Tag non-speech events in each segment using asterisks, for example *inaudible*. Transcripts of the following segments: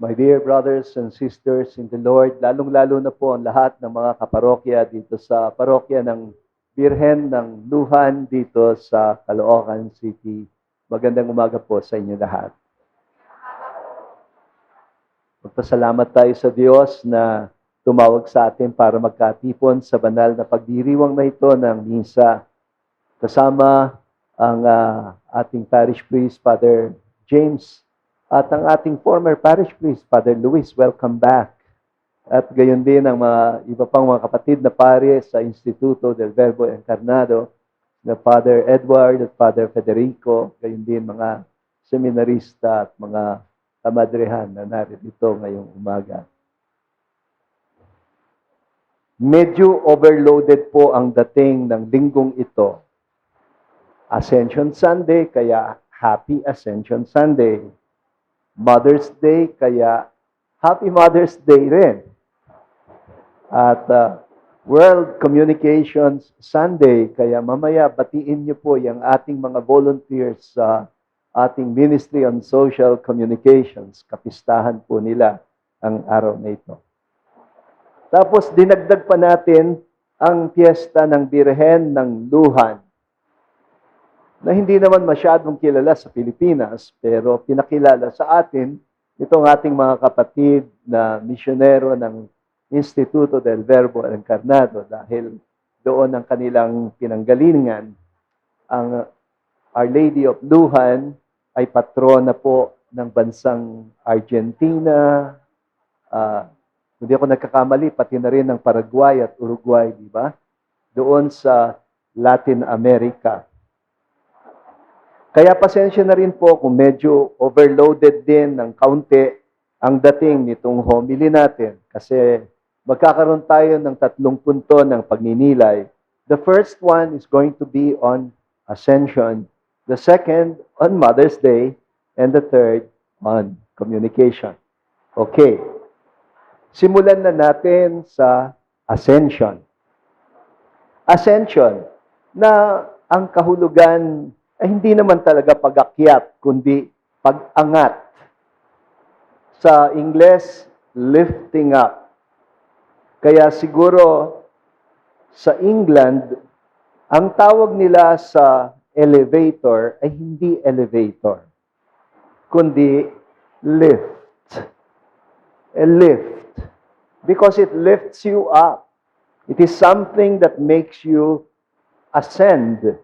My dear brothers and sisters in the Lord, lalong-lalo na po ang lahat ng mga kaparokya dito sa parokya ng Birhen ng Luhan dito sa Caloocan City. Magandang umaga po sa inyo lahat. Magpasalamat tayo sa Diyos na tumawag sa atin para magkatipon sa banal na pagdiriwang na ito ng misa. Kasama ang ah, ating parish priest, Father James, at ang ating former parish priest, Father Luis. Welcome back. At gayon din ang mga iba pang mga kapatid na pare sa Instituto del Verbo Encarnado, na Father Edward at Father Federico, gayon din mga seminarista at mga kamadrehan na narito ngayong umaga. Medyo overloaded po ang dating ng linggong ito. Ascension Sunday, kaya Happy Ascension Sunday. Mother's Day, kaya Happy Mother's Day rin. At uh, World Communications Sunday, kaya mamaya batiin niyo po yung ating mga volunteers sa ating Ministry on Social Communications. Kapistahan po nila ang araw na ito. Tapos dinagdag pa natin ang piyesta ng Birhen ng Luhan na hindi naman masyadong kilala sa Pilipinas pero pinakilala sa atin itong ating mga kapatid na misyonero ng Instituto del Verbo Encarnado dahil doon ang kanilang pinanggalingan. Ang Our Lady of Luhan ay patrona po ng bansang Argentina, ah, hindi ako nagkakamali, pati na rin ng Paraguay at Uruguay, di ba? Doon sa Latin America. Kaya pasensya na rin po kung medyo overloaded din ng kaunti ang dating nitong homily natin kasi magkakaroon tayo ng tatlong punto ng pagninilay. The first one is going to be on ascension, the second on Mother's Day, and the third on communication. Okay. Simulan na natin sa ascension. Ascension na ang kahulugan ay hindi naman talaga pag-akyat, kundi pag-angat. Sa Ingles, lifting up. Kaya siguro sa England, ang tawag nila sa elevator ay hindi elevator, kundi lift. A lift. Because it lifts you up. It is something that makes you ascend.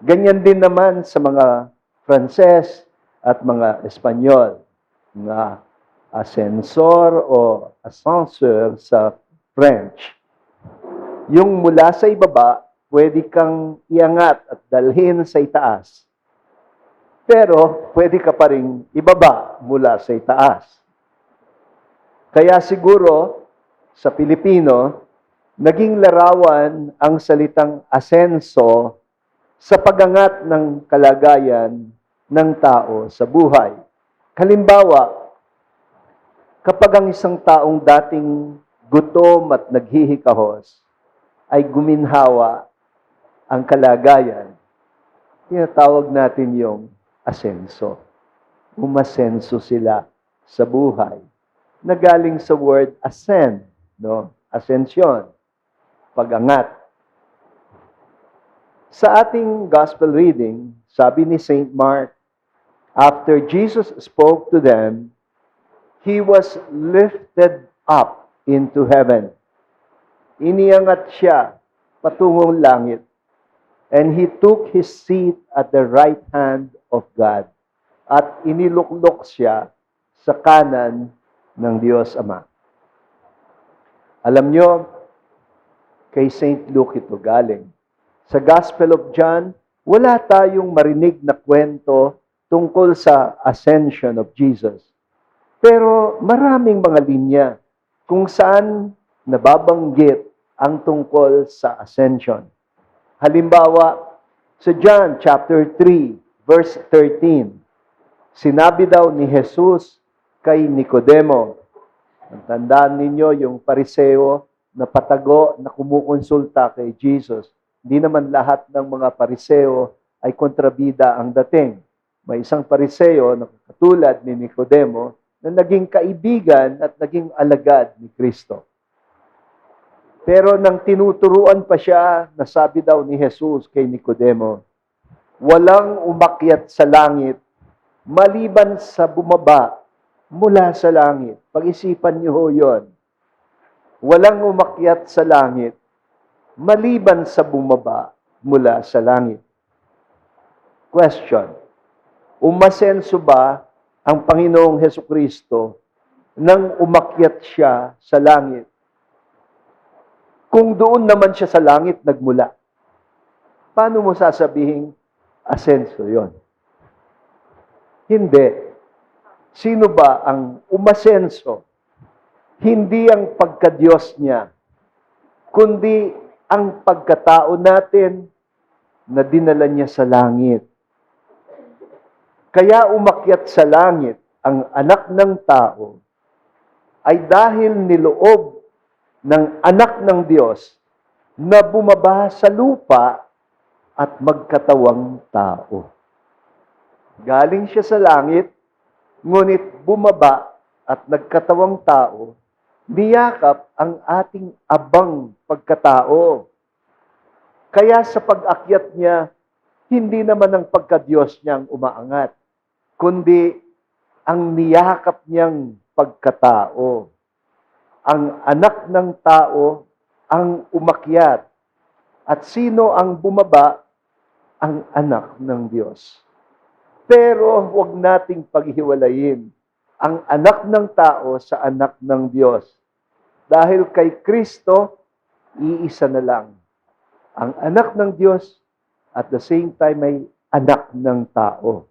Ganyan din naman sa mga Frances at mga Espanyol na ascensor o ascenseur sa French. Yung mula sa ibaba, pwede kang iangat at dalhin sa itaas. Pero pwede ka pa rin ibaba mula sa itaas. Kaya siguro sa Pilipino, naging larawan ang salitang asenso sa pagangat ng kalagayan ng tao sa buhay. Halimbawa, kapag ang isang taong dating gutom at naghihikahos ay guminhawa ang kalagayan, tinatawag natin yung asenso. Umasenso sila sa buhay na galing sa word ascend, no? Ascension, pagangat. Sa ating gospel reading, sabi ni St. Mark, after Jesus spoke to them, he was lifted up into heaven. Iniangat siya patungong langit. And he took his seat at the right hand of God. At iniluklok siya sa kanan ng Diyos Ama. Alam nyo, kay St. Luke ito galing. Sa Gospel of John, wala tayong marinig na kwento tungkol sa ascension of Jesus. Pero maraming mga linya kung saan nababanggit ang tungkol sa ascension. Halimbawa, sa John chapter 3, verse 13, sinabi daw ni Jesus kay Nicodemo, ang tandaan ninyo yung pariseo na patago na kumukonsulta kay Jesus. Hindi naman lahat ng mga pariseo ay kontrabida ang dating. May isang pariseo na katulad ni Nicodemo na naging kaibigan at naging alagad ni Kristo. Pero nang tinuturuan pa siya, nasabi daw ni Jesus kay Nicodemo, walang umakyat sa langit maliban sa bumaba mula sa langit. Pag-isipan niyo ho yun. Walang umakyat sa langit maliban sa bumaba mula sa langit. Question. Umasenso ba ang Panginoong Heso Kristo nang umakyat siya sa langit? Kung doon naman siya sa langit nagmula, paano mo sasabihin asenso yon? Hindi. Sino ba ang umasenso? Hindi ang pagkadiyos niya, kundi ang pagkatao natin na dinala niya sa langit. Kaya umakyat sa langit ang anak ng tao ay dahil niloob ng anak ng Diyos na bumaba sa lupa at magkatawang tao. Galing siya sa langit, ngunit bumaba at nagkatawang tao, niyakap ang ating abang pagkatao. Kaya sa pag-akyat niya, hindi naman ang pagkadiyos niyang umaangat, kundi ang niyakap niyang pagkatao. Ang anak ng tao ang umakyat. At sino ang bumaba? Ang anak ng Diyos. Pero huwag nating paghiwalayin ang anak ng tao sa anak ng Diyos. Dahil kay Kristo, iisa na lang. Ang anak ng Diyos at the same time ay anak ng tao.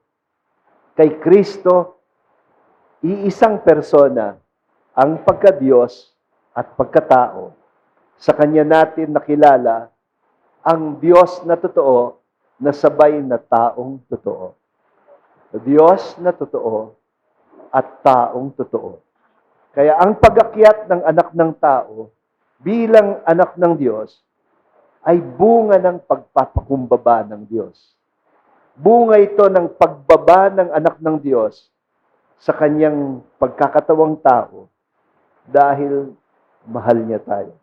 Kay Kristo, iisang persona ang pagka-Diyos at pagkatao. Sa Kanya natin nakilala ang Diyos na totoo na sabay na taong totoo. Diyos na totoo at taong totoo. Kaya ang pagakyat ng anak ng tao bilang anak ng Diyos ay bunga ng pagpapakumbaba ng Diyos. Bunga ito ng pagbaba ng anak ng Diyos sa kanyang pagkakatawang tao dahil mahal niya tayo.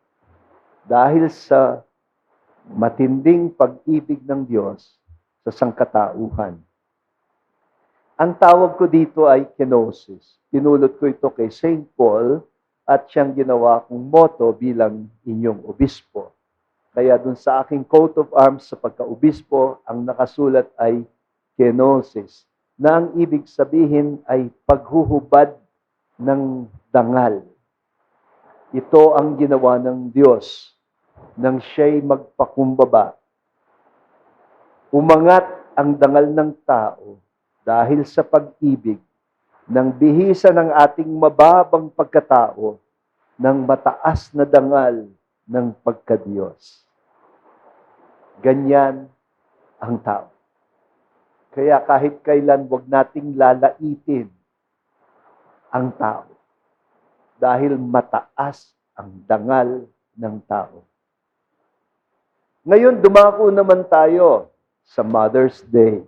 Dahil sa matinding pag-ibig ng Diyos sa sangkatauhan. Ang tawag ko dito ay kenosis. Pinulot ko ito kay St. Paul at siyang ginawa kong motto bilang inyong obispo. Kaya dun sa aking coat of arms sa pagka-obispo, ang nakasulat ay kenosis, na ang ibig sabihin ay paghuhubad ng dangal. Ito ang ginawa ng Diyos nang siya'y magpakumbaba. Umangat ang dangal ng tao dahil sa pag-ibig ng bihisa ng ating mababang pagkatao ng mataas na dangal ng pagkadiyos. Ganyan ang tao. Kaya kahit kailan wag nating lalaitin ang tao dahil mataas ang dangal ng tao. Ngayon, dumako naman tayo sa Mother's Day.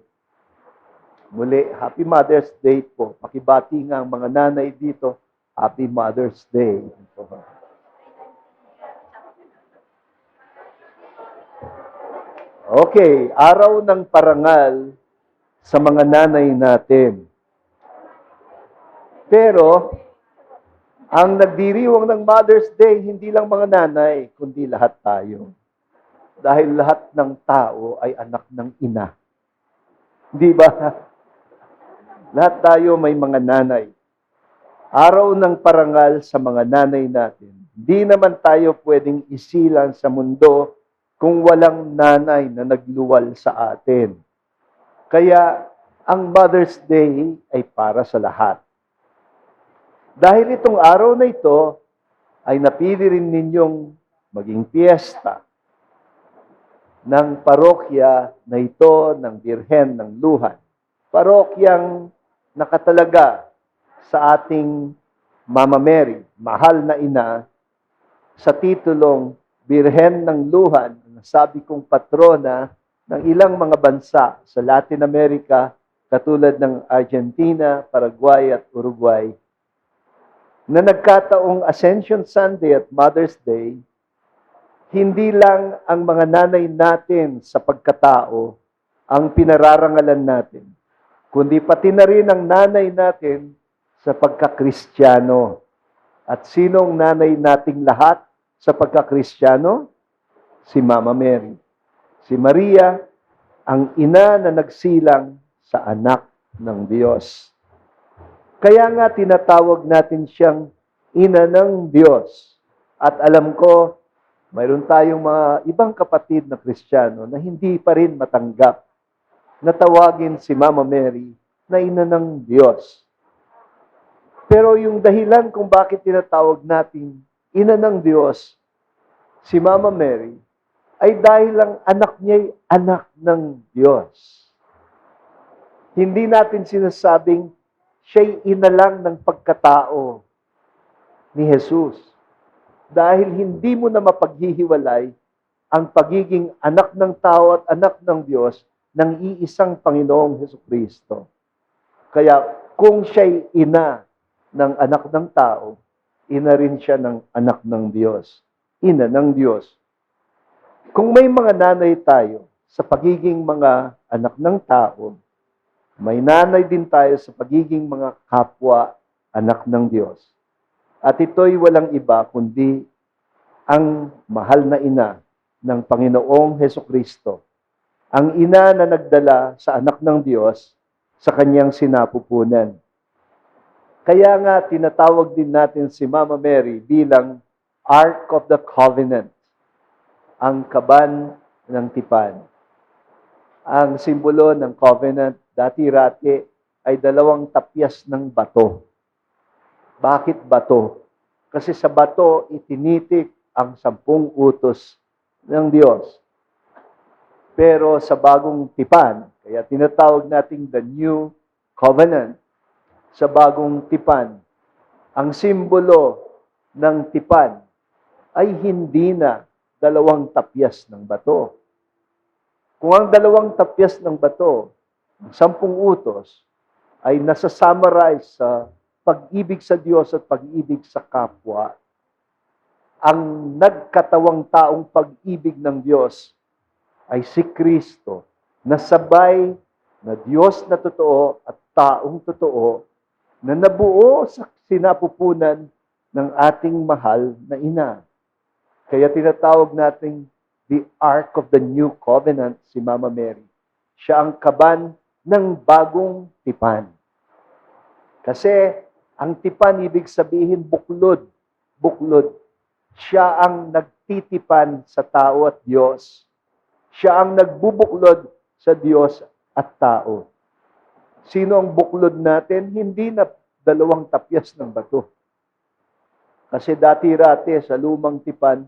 Muli, Happy Mother's Day po. Pakibati nga ang mga nanay dito. Happy Mother's Day. Okay, araw ng parangal sa mga nanay natin. Pero, ang nagdiriwang ng Mother's Day, hindi lang mga nanay, kundi lahat tayo. Dahil lahat ng tao ay anak ng ina. Di ba? Lahat tayo may mga nanay. Araw ng parangal sa mga nanay natin. Di naman tayo pwedeng isilan sa mundo kung walang nanay na nagluwal sa atin. Kaya ang Mother's Day ay para sa lahat. Dahil itong araw na ito ay napili rin ninyong maging piyesta ng parokya na ito ng Birhen ng Luhan. Parokyang nakatalaga sa ating Mama Mary, mahal na ina, sa titulong Birhen ng Luhan, sabi kong patrona ng ilang mga bansa sa Latin America, katulad ng Argentina, Paraguay at Uruguay, na nagkataong Ascension Sunday at Mother's Day, hindi lang ang mga nanay natin sa pagkatao ang pinararangalan natin, kundi pati na rin ang nanay natin sa pagkakristyano. At sinong nanay nating lahat sa pagkakristyano? Si Mama Mary. Si Maria, ang ina na nagsilang sa anak ng Diyos. Kaya nga tinatawag natin siyang ina ng Diyos. At alam ko, mayroon tayong mga ibang kapatid na Kristiyano na hindi pa rin matanggap na tawagin si Mama Mary na ina ng Diyos. Pero yung dahilan kung bakit tinatawag nating ina ng Diyos, si Mama Mary, ay dahil ang anak niya ay anak ng Diyos. Hindi natin sinasabing siya'y ina lang ng pagkatao ni Jesus. Dahil hindi mo na mapaghihiwalay ang pagiging anak ng tao at anak ng Diyos ng iisang Panginoong Heso Kristo. Kaya kung siya'y ina ng anak ng tao, ina rin siya ng anak ng Diyos. Ina ng Diyos. Kung may mga nanay tayo sa pagiging mga anak ng tao, may nanay din tayo sa pagiging mga kapwa anak ng Diyos. At ito'y walang iba kundi ang mahal na ina ng Panginoong Heso Kristo. Ang ina na nagdala sa anak ng Diyos sa kanyang sinapupunan. Kaya nga tinatawag din natin si Mama Mary bilang Ark of the Covenant, ang kaban ng tipan. Ang simbolo ng covenant, dati-rati, ay dalawang tapyas ng bato. Bakit bato? Kasi sa bato, itinitik ang sampung utos ng Diyos. Pero sa bagong tipan, kaya tinatawag nating the new covenant, sa bagong tipan, ang simbolo ng tipan ay hindi na dalawang tapyas ng bato. Kung ang dalawang tapyas ng bato, ang sampung utos, ay nasa-summarize sa pag-ibig sa Diyos at pag-ibig sa kapwa, ang nagkatawang taong pag-ibig ng Diyos ay si Kristo na sabay na Diyos na totoo at taong totoo na nabuo sa sinapupunan ng ating mahal na ina. Kaya tinatawag nating the Ark of the New Covenant, si Mama Mary. Siya ang kaban ng bagong tipan. Kasi ang tipan, ibig sabihin buklod. Buklod. Siya ang nagtitipan sa tao at Diyos. Siya ang nagbubuklod sa Diyos at tao. Sino ang buklod natin? Hindi na dalawang tapyas ng bato. Kasi dati-rati sa lumang tipan,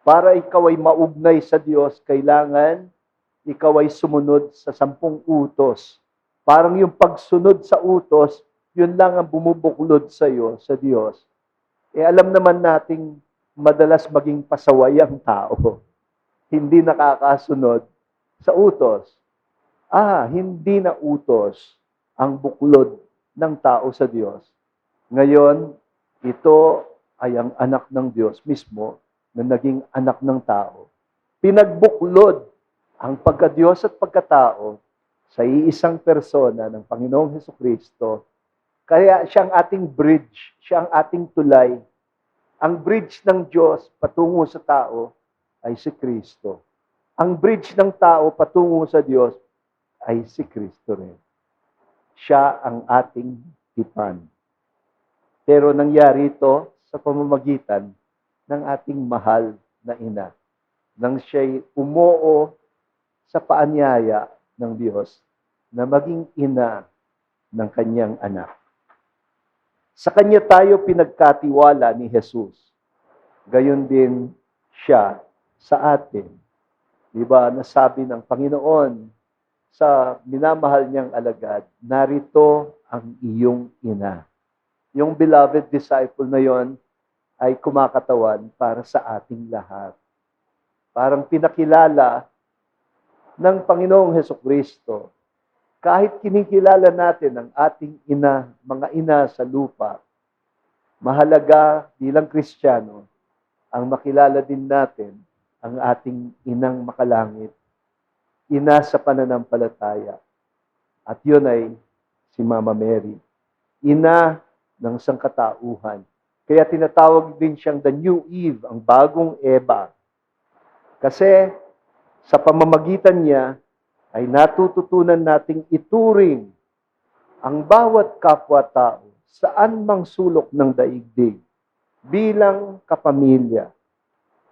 para ikaw ay maugnay sa Diyos, kailangan ikaw ay sumunod sa sampung utos. Parang yung pagsunod sa utos, yun lang ang bumubuklod sa iyo, sa Diyos. Eh alam naman nating madalas maging pasaway ang tao. Hindi nakakasunod sa utos. Ah, hindi na utos ang buklod ng tao sa Diyos. Ngayon, ito ay ang anak ng Diyos mismo na naging anak ng tao. Pinagbuklod ang pagka-Diyos at pagkatao sa iisang persona ng Panginoong Heso Kristo. Kaya siya ang ating bridge, siya ang ating tulay. Ang bridge ng Diyos patungo sa tao ay si Kristo. Ang bridge ng tao patungo sa Diyos ay si Kristo rin. Siya ang ating tipan. Pero nangyari ito sa pamamagitan ng ating mahal na ina. Nang siya'y umoo sa paanyaya ng Diyos na maging ina ng kanyang anak. Sa kanya tayo pinagkatiwala ni Jesus. Gayon din siya sa atin. Di ba, nasabi ng Panginoon sa minamahal niyang alagad, narito ang iyong ina. Yung beloved disciple na yon ay kumakatawan para sa ating lahat. Parang pinakilala ng Panginoong Heso Kristo. Kahit kinikilala natin ang ating ina, mga ina sa lupa, mahalaga bilang Kristiyano ang makilala din natin ang ating inang makalangit, ina sa pananampalataya. At yun ay si Mama Mary, ina ng sangkatauhan. Kaya tinatawag din siyang the new Eve, ang bagong Eva. Kasi sa pamamagitan niya ay natututunan nating ituring ang bawat kapwa-tao saan mang sulok ng daigdig bilang kapamilya.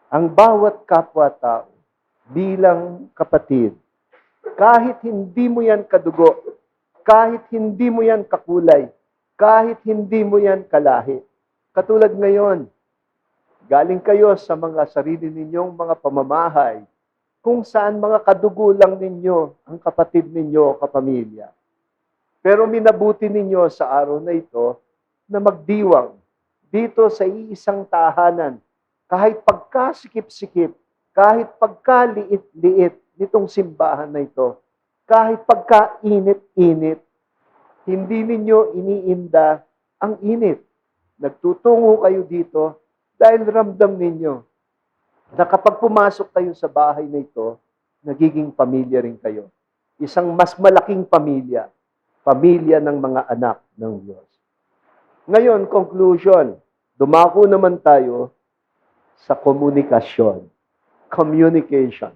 Ang bawat kapwa-tao bilang kapatid. Kahit hindi mo yan kadugo, kahit hindi mo yan kakulay, kahit hindi mo yan kalahi. Katulad ngayon, galing kayo sa mga sarili ninyong mga pamamahay, kung saan mga kadugo lang ninyo ang kapatid ninyo, kapamilya. Pero minabuti ninyo sa araw na ito na magdiwang dito sa iisang tahanan. Kahit pagkasikip-sikip, kahit pagkaliit-liit nitong simbahan na ito, kahit pagkainit-init, hindi ninyo iniinda ang init. Nagtutungo kayo dito dahil ramdam ninyo na kapag pumasok kayo sa bahay na ito, nagiging pamilya rin kayo. Isang mas malaking pamilya, pamilya ng mga anak ng Diyos. Ngayon, conclusion, dumako naman tayo sa komunikasyon. Communication.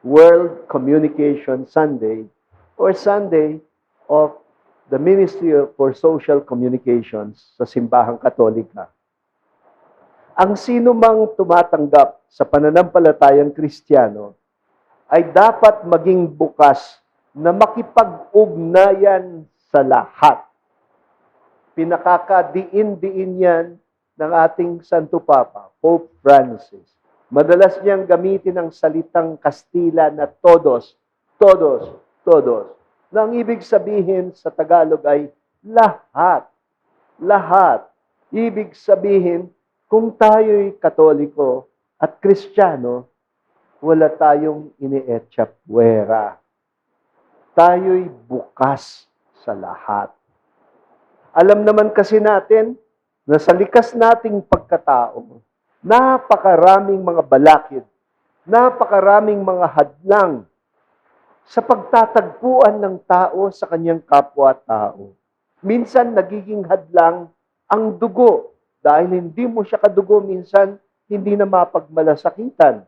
World Communication Sunday or Sunday of the Ministry for Social Communications sa Simbahang Katolika. Ang sino mang tumatanggap sa pananampalatayang Kristiyano ay dapat maging bukas na makipag-ugnayan sa lahat. Pinakakadiin-diin yan ng ating Santo Papa, Pope Francis. Madalas niyang gamitin ang salitang Kastila na todos, todos, todos. Na ang ibig sabihin sa Tagalog ay lahat. Lahat. Ibig sabihin, kung tayo'y katoliko at kristyano, wala tayong inietsa puwera. Tayo'y bukas sa lahat. Alam naman kasi natin na sa likas nating pagkatao, napakaraming mga balakid, napakaraming mga hadlang sa pagtatagpuan ng tao sa kanyang kapwa-tao. Minsan nagiging hadlang ang dugo dahil hindi mo siya kadugo, minsan hindi na mapagmalasakitan.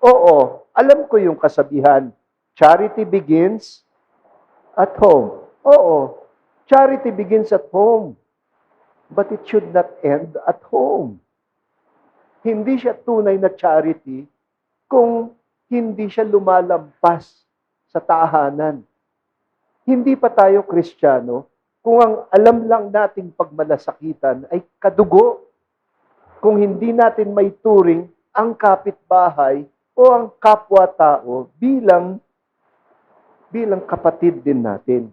Oo, alam ko yung kasabihan, charity begins at home. Oo, charity begins at home. But it should not end at home. Hindi siya tunay na charity kung hindi siya lumalampas sa tahanan. Hindi pa tayo kristyano kung ang alam lang nating pagmalasakitan ay kadugo. Kung hindi natin may turing ang kapitbahay o ang kapwa-tao bilang bilang kapatid din natin.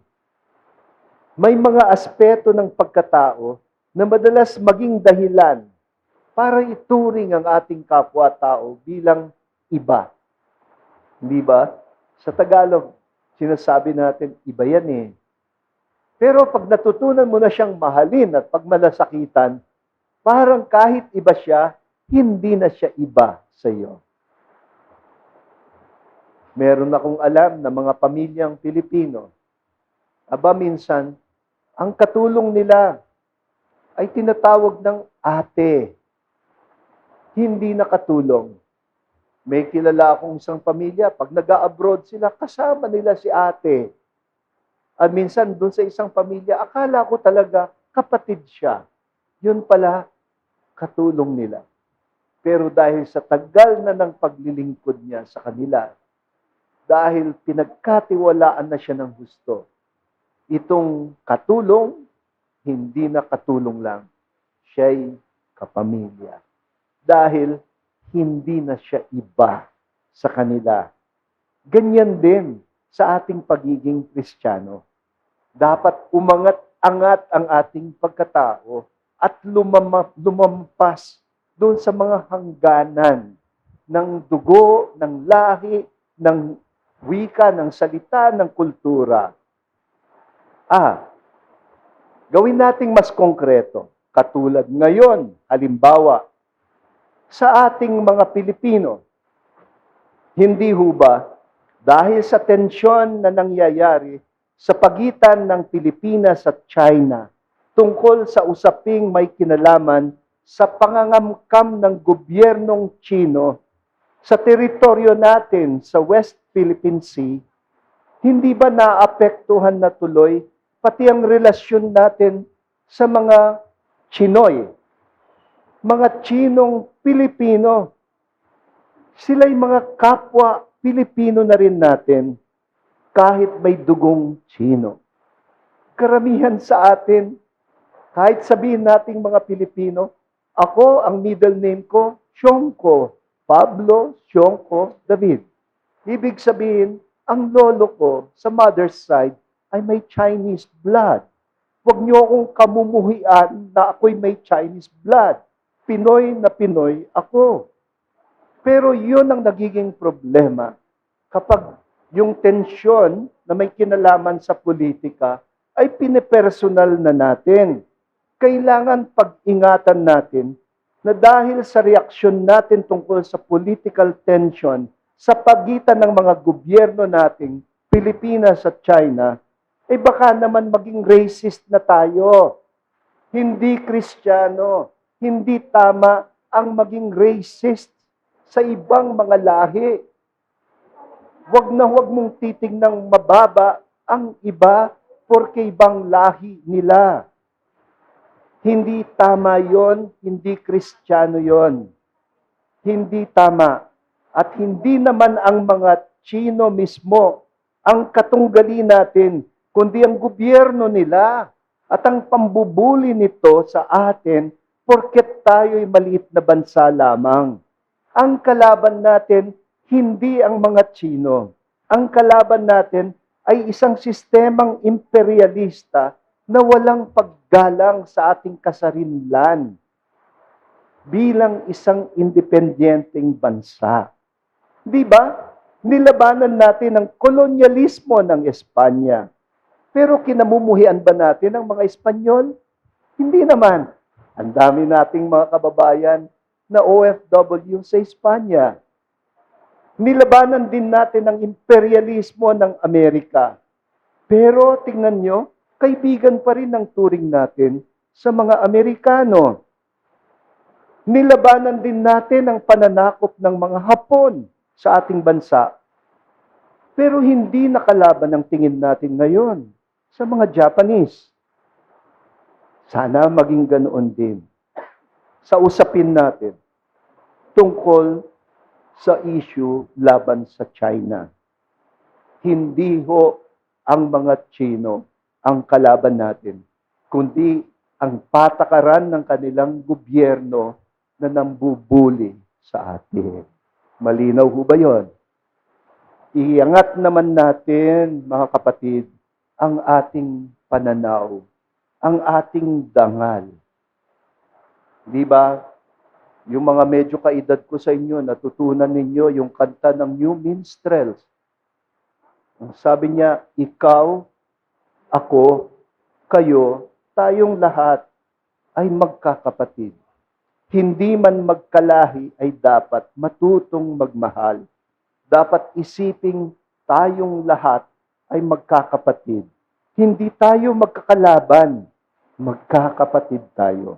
May mga aspeto ng pagkatao na madalas maging dahilan para ituring ang ating kapwa-tao bilang iba. Hindi ba? Sa Tagalog, sinasabi natin, iba yan eh. Pero pag natutunan mo na siyang mahalin at pagmalasakitan, parang kahit iba siya, hindi na siya iba sa iyo. Meron akong alam na mga pamilyang Pilipino, aba minsan, ang katulong nila ay tinatawag ng ate. Hindi nakatulong. May kilala akong isang pamilya, pag nag-abroad sila, kasama nila si ate. At minsan, doon sa isang pamilya, akala ko talaga kapatid siya. Yun pala, katulong nila. Pero dahil sa tagal na ng paglilingkod niya sa kanila, dahil pinagkatiwalaan na siya ng gusto, itong katulong, hindi na katulong lang. Siya'y kapamilya. Dahil hindi na siya iba sa kanila. Ganyan din sa ating pagiging Kristiyano. Dapat umangat-angat ang ating pagkatao at lumama, lumampas doon sa mga hangganan ng dugo, ng lahi, ng wika, ng salita, ng kultura. Ah, gawin nating mas konkreto. Katulad ngayon, halimbawa, sa ating mga Pilipino, hindi ho ba dahil sa tensyon na nangyayari sa pagitan ng Pilipinas at China tungkol sa usaping may kinalaman sa pangangamkam ng gobyernong Chino sa teritoryo natin sa West Philippine Sea, hindi ba naapektuhan na tuloy pati ang relasyon natin sa mga Chinoy, mga Chinong Pilipino. Sila'y mga kapwa Pilipino na rin natin kahit may dugong Chino. Karamihan sa atin, kahit sabihin nating mga Pilipino, ako, ang middle name ko, Sionko, Pablo Sionko David. Ibig sabihin, ang lolo ko sa mother's side ay may Chinese blood. Huwag niyo akong kamumuhian na ako'y may Chinese blood. Pinoy na Pinoy ako. Pero yun ang nagiging problema kapag yung tensyon na may kinalaman sa politika ay pinipersonal na natin. Kailangan pag-ingatan natin na dahil sa reaksyon natin tungkol sa political tension sa pagitan ng mga gobyerno nating Pilipinas at China, eh baka naman maging racist na tayo. Hindi kristyano, hindi tama ang maging racist sa ibang mga lahi. Huwag na huwag mong titingnang mababa ang iba porke ibang lahi nila. Hindi tama yon, hindi kristyano yon. Hindi tama. At hindi naman ang mga Chino mismo ang katunggali natin, kundi ang gobyerno nila at ang pambubuli nito sa atin porket tayo'y maliit na bansa lamang. Ang kalaban natin, hindi ang mga Chino. Ang kalaban natin ay isang sistemang imperialista na walang paggalang sa ating kasarinlan bilang isang independenteng bansa. Di ba? Nilabanan natin ang kolonyalismo ng Espanya. Pero kinamumuhian ba natin ang mga Espanyol? Hindi naman. Ang dami nating mga kababayan na OFW sa Espanya. Nilabanan din natin ang imperialismo ng Amerika. Pero tingnan nyo, kaibigan pa rin ang turing natin sa mga Amerikano. Nilabanan din natin ang pananakop ng mga Hapon sa ating bansa. Pero hindi nakalaban ang tingin natin ngayon sa mga Japanese. Sana maging ganoon din sa usapin natin tungkol sa issue laban sa China. Hindi ho ang mga Chino ang kalaban natin, kundi ang patakaran ng kanilang gobyerno na nambubuli sa atin. Malinaw ho ba yon? Iangat naman natin, mga kapatid, ang ating pananaw, ang ating dangal. Di ba? Yung mga medyo kaedad ko sa inyo, natutunan ninyo yung kanta ng New Minstrels. Sabi niya, ikaw, ako, kayo, tayong lahat ay magkakapatid. Hindi man magkalahi ay dapat matutong magmahal. Dapat isiping tayong lahat ay magkakapatid. Hindi tayo magkakalaban, magkakapatid tayo.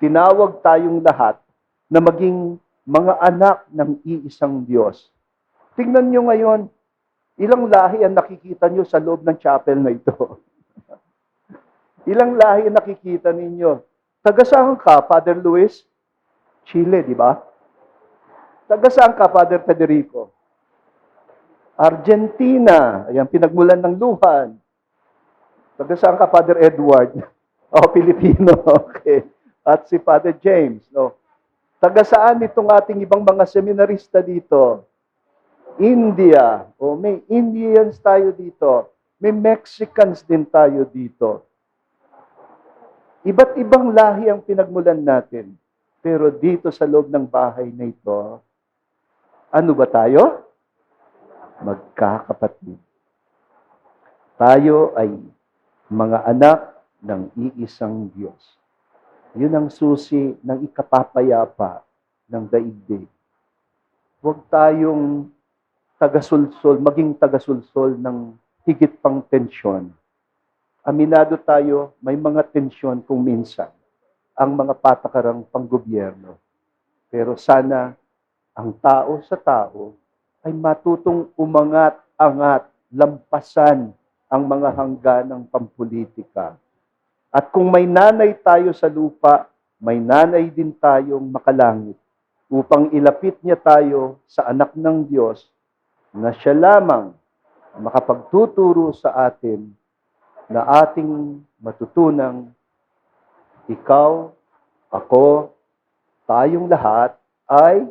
Tinawag tayong lahat na maging mga anak ng iisang Diyos. Tingnan nyo ngayon, ilang lahi ang nakikita nyo sa loob ng chapel na ito. *laughs* ilang lahi ang nakikita ninyo. Taga-saan ka, Father Luis? Chile, di ba? Taga-saan ka, Father Federico? Argentina. Ayan, pinagmulan ng luhan. Taga-saan ka, Father Edward? *laughs* Oh, Pilipino. *laughs* Okay. At si Father James. No? Taga saan itong ating ibang mga seminarista dito? India. O may Indians tayo dito. May Mexicans din tayo dito. Iba't ibang lahi ang pinagmulan natin. Pero dito sa loob ng bahay na ito, ano ba tayo? Magkakapatid. Tayo ay mga anak ng iisang Diyos. Yun ang susi ng ikapapayapa ng daigdig. Huwag tayong tagasulsol, maging tagasulsol ng higit pang tensyon. Aminado tayo, may mga tensyon kung minsan ang mga patakarang panggobyerno. Pero sana ang tao sa tao ay matutong umangat-angat, lampasan ang mga hangganang pampolitika. At kung may nanay tayo sa lupa, may nanay din tayong makalangit upang ilapit niya tayo sa anak ng Diyos na siya lamang makapagtuturo sa atin na ating matutunang ikaw, ako, tayong lahat ay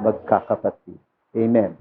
magkakapatid. Amen.